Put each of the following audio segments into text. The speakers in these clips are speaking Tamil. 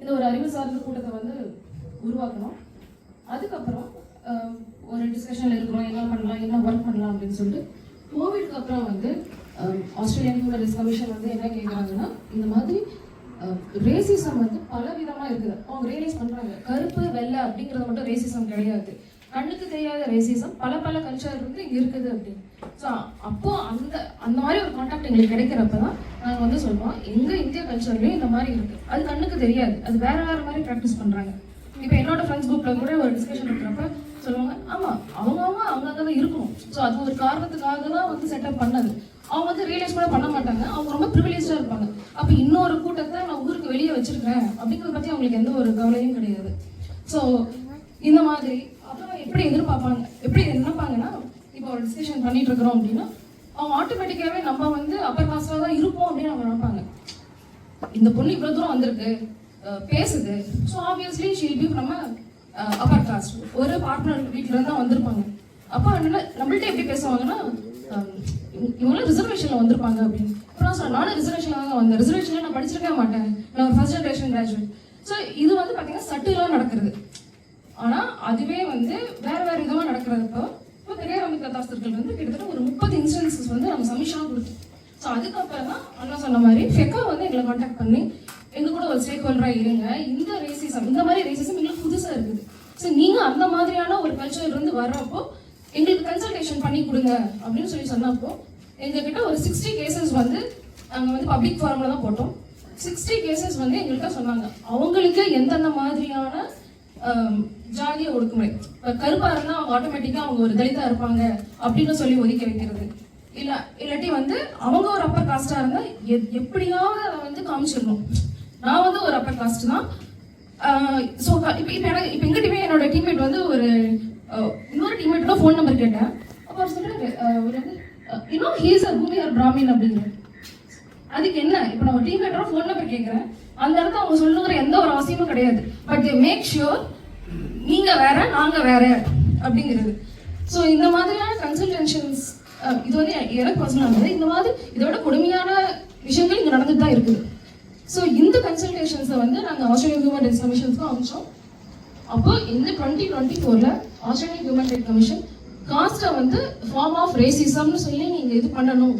இந்த ஒரு அறிவு சார்ந்த கூட்டத்தை வந்து உருவாக்கணும். அதுக்கப்புறம் ஒரு டிஸ்கஷனில் இருக்கிறோம் என்ன பண்ணலாம் என்ன ஒர்க் பண்ணலாம் அப்படின்னு சொல்லிட்டு கோவிட்க்கு அப்புறம் வந்து ஆஸ்திரேலியன் ஹியூமன் கமிஷன் வந்து என்ன கேட்குறாங்கன்னா இந்த மாதிரி ரேசிசம் வந்து பல விதமாக இருக்குது அவங்க ரியலைஸ் பண்றாங்க கருப்பு வெள்ளை அப்படிங்கிறது மட்டும் ரேசிசம் கிடையாது. கண்ணுக்கு தெரியாத ரேசிசம் பல பல கல்ச்சர் வந்து இருக்குது அப்படின்னு. ஸோ அப்போ அந்த அந்த மாதிரி ஒரு கான்டாக்ட் எங்களுக்கு கிடைக்கிறப்ப தான் நாங்கள் வந்து சொல்லுவோம் எங்கள் இந்திய கல்ச்சர்லேயும் இந்த மாதிரி இருக்குது அது கண்ணுக்கு தெரியாது. அது வேறு வேறு மாதிரி ப்ராக்டிஸ் பண்ணுறாங்க இப்போ என்னோட ஃப்ரெண்ட்ஸ் குரூப்பில் கூட ஒரு டிஸ்கஷன் இருக்கிறப்ப சொல்லுவாங்க ஆமாம் அவங்க அவங்க அவங்க தான் இருக்கணும். ஸோ அது ஒரு காரணத்துக்காக தான் வந்து செட்டப் பண்ணது. அவங்க வந்து ரியலைஸ் கூட பண்ண மாட்டாங்க. அவங்க ரொம்ப ப்ரிவிலேஜாக இருப்பாங்க. அப்போ இன்னொரு கூட்டத்தை நான் ஊருக்கு வெளியே வச்சுருக்கேன் அப்படிங்கிறத பற்றி அவங்களுக்கு எந்த ஒரு கவலையும் கிடையாது. ஸோ இந்த மாதிரி அப்புறம் எப்படி எதிர்பார்ப்பாங்க? எப்படி நினைப்பாங்கன்னா இப்போ ஒரு டிஸ்கஷன் பண்ணிட்டு இருக்கிறோம் அப்படின்னா அவங்க ஆட்டோமேட்டிக்காவே நம்ம வந்து அப்பர் காஸ்ட்ல தான் இருப்போம் அப்படின்னு அவங்க நினைப்பாங்க. இந்த பொண்ணு இவ்வளோ தூரம் வந்திருக்கு பேசுது. ஸோ ஆப்வியஸ்லி ஷீல் பி நம்ம அப்பர் காஸ்ட் ஒரு பார்ட்னர் வீட்டில் இருந்து தான் வந்திருப்பாங்க. அப்போ என்னென்ன நம்மள்ட்ட எப்படி பேசுவாங்கன்னா இவங்களும் ரிசர்வேஷனில் வந்திருப்பாங்க அப்படின்னு. அப்புறம் சொன்ன நானும் ரிசர்வேஷன்ல தான் வந்தேன். ரிசர்வேஷனில் நான் படிச்சிருக்கவே மாட்டேன். நான் ஒரு ஃபர்ஸ்ட் ஜென்ரேஷன் கிராஜுவேட் ஸோ இது வந்து பார்த்தீங்கன்னா சட்டுலாம் நடக்கிறது. ஆனால் அதுவே வந்து வேறு வேறு விதமாக நடக்கிறப்போ இப்போ வந்து கிட்டத்தட்ட ஒரு முப்பது இன்ஸ்டன்சஸ் வந்து நம்ம சமிஷனா கொடுத்தோம் ஸோ அதுக்கப்புறம் தான் அண்ணா சொன்ன மாதிரி ஃபெக்கா வந்து எங்களை காண்டாக்ட் பண்ணி எங்க கூட ஒரு ஸ்டேக் ஹோல்டராக இருங்க. இந்த ரேசிசம் இந்த மாதிரி ரேசிசம் எங்களுக்கு புதுசாக இருக்குது. ஸோ நீங்கள் அந்த மாதிரியான ஒரு கல்ச்சர் இருந்து வர்றப்போ எங்களுக்கு கன்சல்டேஷன் பண்ணி கொடுங்க. அப்படின்னு சொல்லி சொன்னப்போ எங்ககிட்ட ஒரு சிக்ஸ்டி கேசஸ் வந்து நாங்கள் வந்து பப்ளிக் ஃபார்மில் தான் போட்டோம். சிக்ஸ்டி கேசஸ் வந்து எங்கள்கிட்ட சொன்னாங்க. அவங்களுக்கு எந்தெந்த மாதிரியான ஜாதிய ஒடுக்குமுறை கருப்பா இருந்தா அவங்க ஆட்டோமேட்டிக்கா அவங்க ஒரு தலிதா இருப்பாங்க அப்படின்னு சொல்லி ஒதுக்கி வைக்கிறது. இல்ல இல்லாட்டி வந்து அவங்க ஒரு அப்பர் காஸ்டா இருந்தா எ- எப்படியாவது அதை வந்து காமிச்சிடணும். நான் வந்து ஒரு அப்பர் காஸ்ட் தான். ஸோ இப்போ இப்போ எனக்கு இப்போ எங்கிட்டயுமே என்னோட டீம்மேட் வந்து ஒரு இன்னொரு டீம்மேட்டோட ஃபோன் நம்பர் கேட்டேன். அப்போ அவர் சொல்றாரு ஒரு இன்னும் ஹீஸ் அ பூமியார் பிராமின் அப்படிங்கிறார் அதுக்கு என்ன? இப்போ நான் டீம்மேட்டோட ஃபோன் நம்பர் கேட்குறேன் அந்த இடத்துல அவங்க சொல்லுங்கிற எந்த ஒரு அவசியமும் கிடையாது. பட் தே மேக் ஷியோர் நீங்க வேற நாங்க வேற அப்படிங்கிறது. ஸோ இந்த மாதிரியான கன்சல்டேஷன்ஸ் இது வந்து எனக்கு பர்சனல் இந்த மாதிரி இதோட கொடுமையான விஷயங்கள் இங்கே நடந்துட்டு தான் இருக்குது. ஸோ இந்த கன்சல்டேஷன்ஸை வந்து நாங்கள் ஆஸ்திரேலியன் ஹியூமன் ரைட்ஸ் கமிஷன்ஸ்க்கு அமிச்சோம் அப்போ இந்த டுவெண்ட்டி டுவெண்ட்டி ஃபோரில் ஆஸ்திரேலியன் ஹியூமன் ரைட் கமிஷன் காஸ்ட்டை வந்து ஃபார்ம் ஆஃப் ரேசிசம்னு சொல்லி நீங்கள் இது பண்ணணும்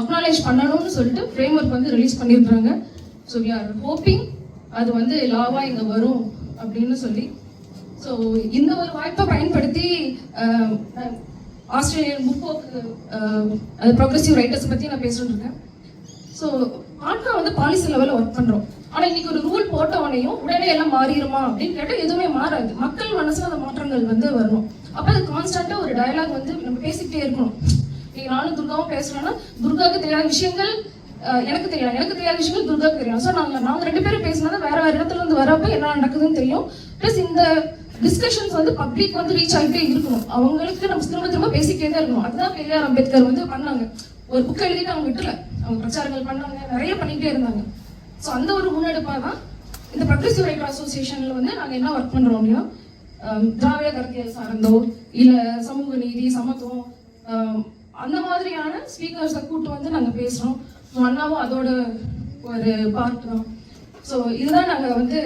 அக்னாலேஜ் பண்ணணும்னு சொல்லிட்டு ஃப்ரேம் ஒர்க் வந்து ரிலீஸ் பண்ணியிருக்காங்க ஸோ வி ஆர் ஹோப்பிங் அது வந்து லாவாக இங்கே வரும் அப்படின்னு சொல்லி ஸோ இந்த ஒரு வாய்ப்பை பயன்படுத்தி uh, ஆஸ்திரேலியன் முற்போக்கு uh, அது ப்ரோக்ரஸிவ் ரைட்டர்ஸ் பற்றி நான் பேசிட்டு இருக்கேன். ஸோ ஆட்கள் வந்து பாலிசி லெவலில் ஒர்க் பண்ணுறோம் ஆனால் இன்னைக்கு ஒரு ரூல் போட்ட உடனே எல்லாம் மாறிடுமா அப்படின்னு கேட்டால் எதுவுமே மாறாது. மக்கள் மனசில் அந்த மாற்றங்கள் வந்து வரணும். அப்போ அது கான்ஸ்டண்ட்டாக ஒரு டயலாக் வந்து நம்ம பேசிக்கிட்டே இருக்கணும். நீங்கள் நானும் துர்காவும் பேசுகிறேன்னா துர்காவுக்கு தெரியாத விஷயங்கள் uh, எனக்கு தெரியும் எனக்கு தெரியாத விஷயங்கள் துர்காவுக்கு தெரியும். ஸோ நாங்கள் நாங்கள் ரெண்டு பேரும் பேசினா வேற வேற இடத்துல இருந்து வரப்போ என்ன நடக்குதுன்னு தெரியும். ப்ளஸ் இந்த டிஸ்கஷன்ஸ் வந்து பப்ளிக் வந்து ரீச் ஆகிட்டே இருக்கணும் அவங்களுக்கு நம்ம திரும்ப திரும்ப பேசிக்கிட்டே தான் இருக்கணும். அதுதான் பெரியார் அம்பேத்கர் வந்து பண்ணாங்க. ஒரு புக் எழுதிட்டு அவங்க விட்டுல. அவங்க பிரச்சாரங்கள் பண்ணாங்க. நிறைய பண்ணிக்கிட்டே இருந்தாங்க. ஸோ அந்த ஒரு முன்னெடுப்பாக தான் இந்த ப்ரொக்ரெசிவ் ரைட்டர் அசோசியேஷன்ல வந்து நாங்கள் என்ன ஒர்க் பண்ணுறோம் அப்படின்னா திராவிட கருத்தியல் சார்ந்தோ இல்லை சமூக நீதி சமத்துவம் அந்த மாதிரியான ஸ்பீக்கர்ஸை கூட்டு வந்து நாங்கள் பேசுகிறோம் ஸோ அண்ணாவும் அதோட ஒரு பார்ட் தான். ஸோ இதுதான் நாங்கள் வந்து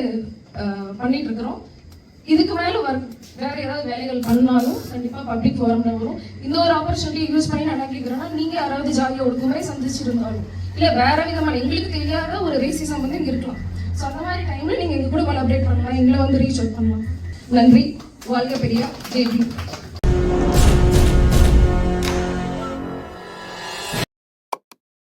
பண்ணிட்டு இருக்கிறோம். இதுக்கு மேல வரும் வேற ஏதாவது வேலைகள் பண்ணாலும் கண்டிப்பா பப்ளிக் ஃபோரம்ல வரும். இந்த ஒரு ஆப்பர்ச்சுனிட்டி யூஸ் பண்ணி நான் என்ன கேட்கிறேன்னா நீங்க யாராவது ஜாலியா ஒடுக்குமுறை சந்திச்சிருந்தாலும் இல்ல வேற விதமான எங்களுக்கு தெரியாத ஒரு ரேசிசம் வந்து இங்க இருக்கலாம். ஸோ அந்த மாதிரி டைம்ல நீங்க எங்க கூட கொலாபரேட் பண்ணலாம் எங்களை வந்து ரீச் அவுட் பண்ணலாம். நன்றி. வாழ்க பெரியா. ஜெய்பி